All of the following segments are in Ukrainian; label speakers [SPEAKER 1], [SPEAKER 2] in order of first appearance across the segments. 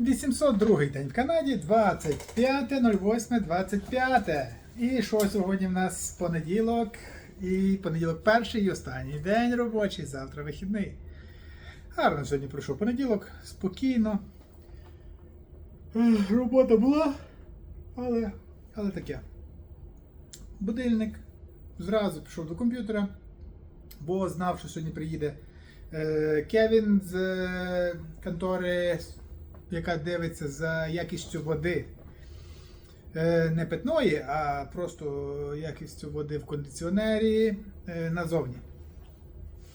[SPEAKER 1] 802 день в Канаді, 25.08.25. І що сьогодні в нас понеділок? І понеділок перший і останній день робочий, завтра вихідний. Гарно сьогодні пройшов понеділок, спокійно. Робота була, але, але таке. Будильник. Зразу пішов до комп'ютера, бо знав, що сьогодні приїде е, Кевін з е, контори, яка дивиться за якістю води. Е, не питної, а просто якістю води в кондиціонері е, назовні.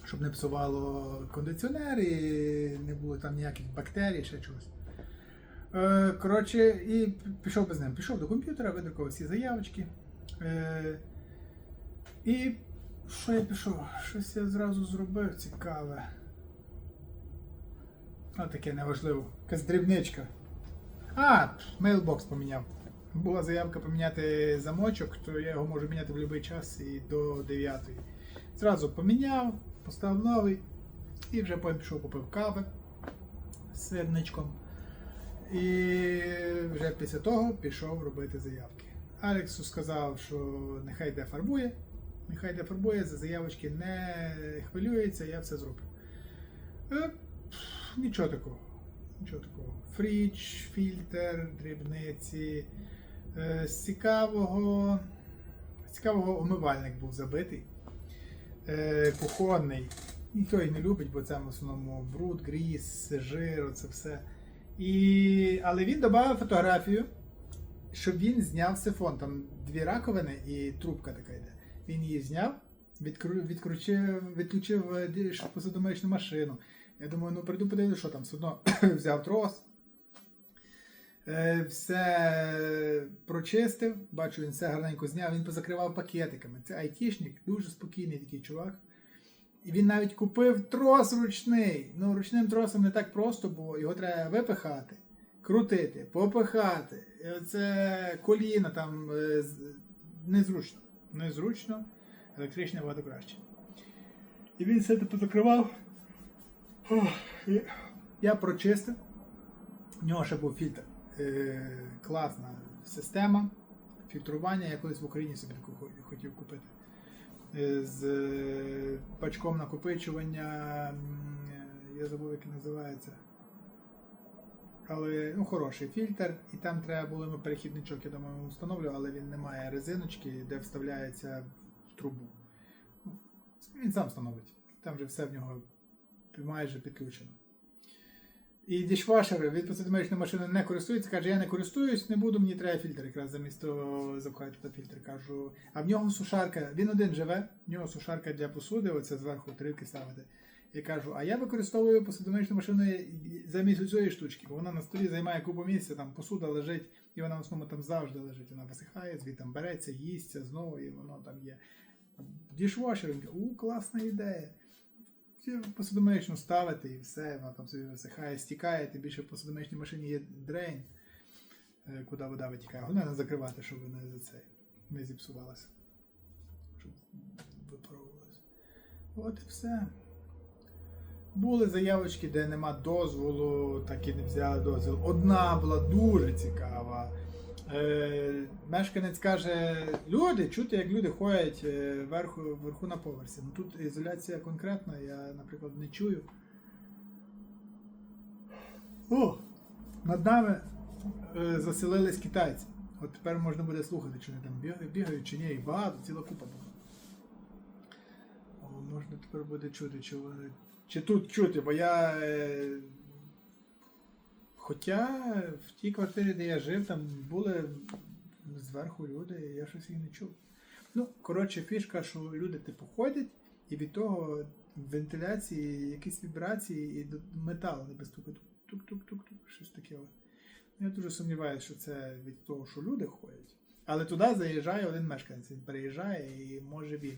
[SPEAKER 1] Щоб не псувало кондиціонер не було там ніяких бактерій, ще чогось. Е, Коротше, і пішов без ним. Пішов до комп'ютера, видрукував всі заявочки. І що я пішов? Щось я зразу зробив цікаве. А таке неважливо. Якась дрібничка. А, мейлбокс поміняв. Була заявка поміняти замочок, то я його можу міняти в будь-який час і до 9. Зразу поміняв, поставив новий і вже потім пішов купив кави з сирничком. І вже після того пішов робити заявки. Алексу сказав, що нехай йде фарбує, нехай йде фарбує, за заявочки не хвилюється, я все зроблю. Нічого такого. Нічого такого. Фріч, фільтр, дрібниці. Е, З цікавого. З цікавого умивальник був забитий. Е, Кухонний. Ніхто її не любить, бо це в основному бруд, гріз, жир, це все. І... Але він додав фотографію, щоб він зняв сифон. Там дві раковини і трубка така йде. Він її зняв, відкру... відкручив, відключив е, посудомоєчну машину. Я думаю, ну прийду подивлюсь, що там все одно взяв трос. Е, Все прочистив, бачу, він все гарненько зняв, він позакривав пакетиками. Це айтішник, дуже спокійний такий чувак. І він навіть купив трос ручний. Ну, ручним тросом не так просто, бо його треба випихати, крутити, попихати. І оце коліна там е, незручно. Незручно, електричне багато краще. І він все це позакривав. Я прочистив. У нього ще був фільтр. Е, класна система фільтрування. Я колись в Україні собі таку хотів купити. Е, з е, пачком накопичування. е, Я забув, як називається. Але ну, хороший фільтр, і там треба було йому перехідничок, я думаю, встановлю, але він не має резиночки, де вставляється в трубу. Ну, Він сам встановить. Там вже все в нього майже підключено. І дішвашер від посудомоєчної машини не користується, каже, я не користуюсь, не буду, мені треба фільтр, якраз замість того запхати фільтр. Кажу, а в нього сушарка, він один живе, в нього сушарка для посуди, оце зверху тарілки ставити. Я кажу, а я використовую посудомоєчну машину замість цієї штучки, бо вона на столі займає купу місця, там посуда лежить, і вона в основному там завжди лежить. Вона висихає, звідти береться, їсться знову, і воно там є. Дішвашер, у, класна ідея. Ці ставити і все, вона там собі висихає, стікає, тим більше в посудомоєчній машині є дрейн, е, куди вода витікає. Головне не закривати, щоб вона за цей не зіпсувалася. Щоб випаровувалася. От і все. Були заявочки, де нема дозволу, так і не взяли дозвіл. Одна була дуже цікава. Е, мешканець каже: люди, чути, як люди ходять е, вверху, вверху на поверсі. Ну тут ізоляція конкретна, я, наприклад, не чую. О! Над нами е, заселились китайці. От тепер можна буде слухати, чи вони там бігають, чи ні, і багато, ціла купа була. Можна тепер буде чути, чи. Чи тут чути, бо я. Хоча в тій квартирі, де я жив, там були зверху люди, і я щось їх не чув. Ну, коротше, фішка, що люди типу ходять, і від того вентиляції якісь вібрації і метал не без тук тук-тук-тук-тук, щось таке. Я дуже сумніваюся, що це від того, що люди ходять. Але туди заїжджає один мешканець, він переїжджає і може він.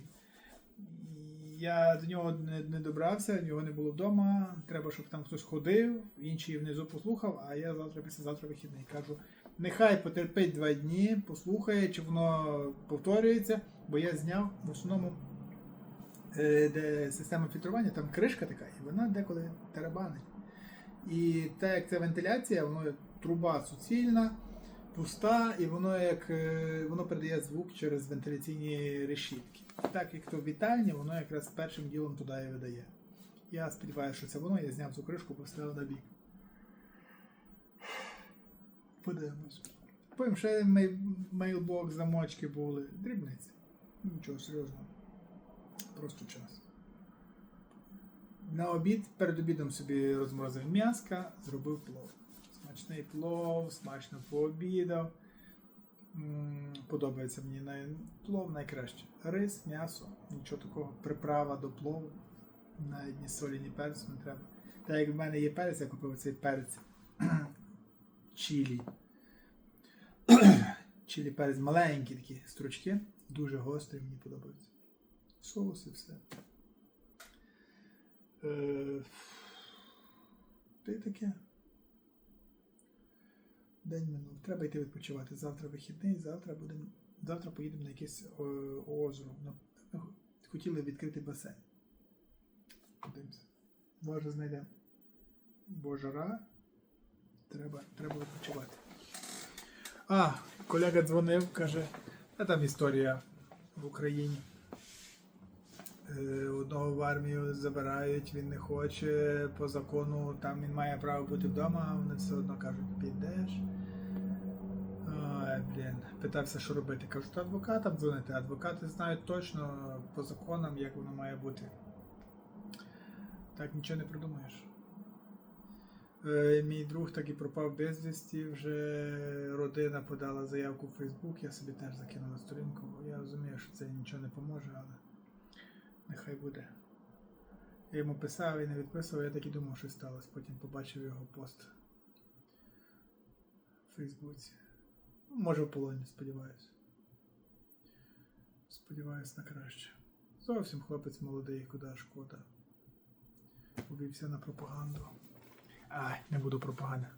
[SPEAKER 1] Я до нього не, не добрався, його не було вдома. Треба, щоб там хтось ходив, інший внизу послухав, а я завтра післязавтра вихідний. Кажу, нехай потерпить два дні, послухає, чи воно повторюється, бо я зняв в основному е, де система фільтрування, там кришка така, і вона деколи тарабанить. І те, як це вентиляція, воно труба суцільна, пуста, і воно як е, воно передає звук через вентиляційні решітки. Так як то в вітальні, воно якраз першим ділом туди і видає. Я сподіваюся, що це воно, я зняв цю кришку, поставив на бік. Подивимось. Потім ще мей- мейлбокс, замочки були. Дрібниці. Нічого серйозного. Просто час. На обід перед обідом собі розморозив м'яска, зробив плов. Смачний плов, смачно пообідав. Подобається мені най... плов найкраще. Рис, м'ясо, нічого такого. Приправа до плову. Навіть ні солі, ні перцю не треба. Так як в мене є перець, я купив цей перець чилі. Чилі перець маленькі такі стручки, дуже гострі, мені подобаються. Соус і все. Е, Та таке. День минув. Треба йти відпочивати. Завтра вихідний, завтра будемо. Завтра поїдемо на якесь озеро. На- Хотіли відкрити басейн. Подивимося. Може знайдемо. Бо жара. Треба, треба відпочивати. А, колега дзвонив, каже, а там історія в Україні. Е, Одного в армію забирають, він не хоче по закону, там він має право бути вдома, а вони все одно кажуть, підеш. Блін, питався, що робити. Кажу, то адвокатам дзвонити. Адвокати знають точно по законам, як воно має бути. Так нічого не придумаєш. Е, Мій друг так і пропав безвісті, вже родина подала заявку в Фейсбук, я собі теж закинув сторінку. Я розумію, що це нічого не поможе, але нехай буде. Я йому писав і не відписував, я так і думав, що сталося. Потім побачив його пост в Фейсбуці. Може в полоні, сподіваюся. Сподіваюсь на краще. Зовсім хлопець молодий, куди шкода. Повівся на пропаганду. Ай, не буду пропаганда.